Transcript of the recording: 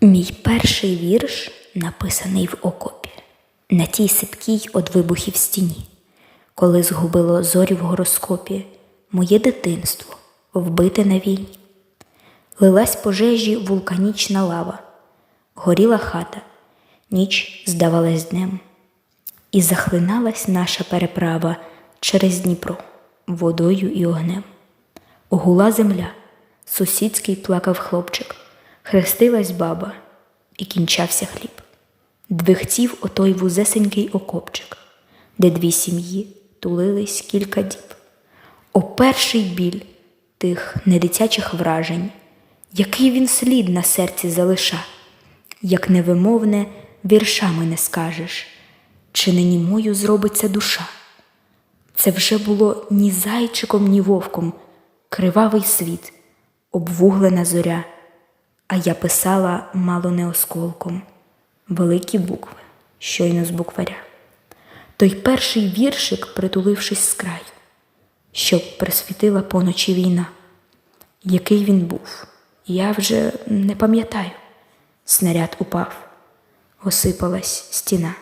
Мій перший вірш написаний в окопі, на тій сипкій од вибухів стіні, коли згубило зорі в гороскопі моє дитинство, вбите на війні. Лилась пожежі вулканічна лава, горіла хата, ніч здавалась днем, і захлиналась наша переправа через Дніпро водою і огнем. Гула земля, сусідський плакав хлопчик, хрестилась баба, і кінчався хліб. Двихтів отой вузесенький окопчик, де дві сім'ї тулились кілька діб. О перший біль тих недитячих вражень, який він слід на серці залиша, як невимовне віршами не скажеш, чи не німою зробиться душа. Це вже було ні зайчиком, ні вовком, кривавий світ, обвуглена зоря, а я писала мало не осколком, великі букви, щойно з букваря. Той перший віршик, притулившись з краю, щоб присвітила поночі війна. Який він був, я вже не пам'ятаю. Снаряд упав, осипалась стіна.